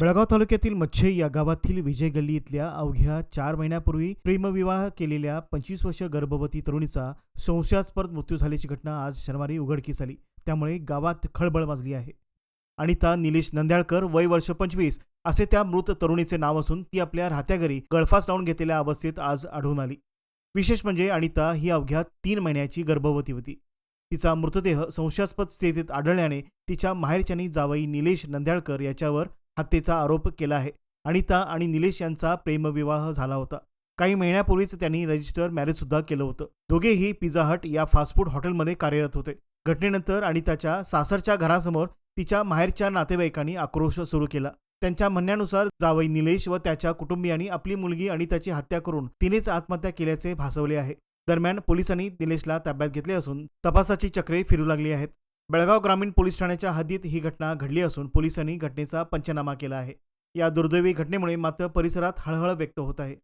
बेळगाव तालुक्यातील मच्छे या गावातील विजय गल्ली इथल्या अवघ्या चार महिन्यापूर्वी प्रेमविवाह केलेल्या पंचवीस वर्ष गर्भवती तरुणीचा संशयास्पद मृत्यू झाल्याची घटना आज शनिवारी उघडकीस आली. त्यामुळे गावात खळबळ माजली आहे. अनिता निलेश नंद्याळकर वय वर्ष पंचवीस असे त्या मृत तरुणीचे नाव असून ती आपल्या राहत्या घरी गळफास लावून घेतलेल्या अवस्थेत आज आढळून आली. विशेष म्हणजे अनिता ही अवघ्या तीन महिन्याची गर्भवती होती. तिचा मृतदेह संशयास्पद स्थितीत आढळल्याने तिच्या माहेरच्यानी जावई निलेश नंद्याळकर याच्यावर हत्येचा आरोप केला आहे अनिता आणि निलेश यांचा प्रेमविवाह झाला होता. काही महिन्यापूर्वीच त्यांनी रजिस्टर मॅरेजसुद्धा केलं होतं. दोघेही पिझ्झा हट या फास्ट फूड हॉटेलमध्ये कार्यरत होते. घटनेनंतर अनिताच्या सासरच्या घरासमोर तिच्या माहेरच्या नातेवाईकांनी आक्रोश सुरू केला. त्यांच्या म्हणण्यानुसार जावई निलेश व त्याच्या कुटुंबियांनी आपली मुलगी अनिताची हत्या करून तिनेच आत्महत्या केल्याचे भासवले आहे. दरम्यान पोलिसांनी निलेशला ताब्यात घेतले असून तपासाची चक्रे फिरू लागली आहेत. बेळगाव ग्रामीण पोलीस ठाण्याच्या हद्दीत ही घटना घडली असून पोलिसांनी घटनेचा पंचनामा केला आहे. या दुर्दैवी घटनेमुळे मात्र परिसरात हळहळ व्यक्त होत आहे.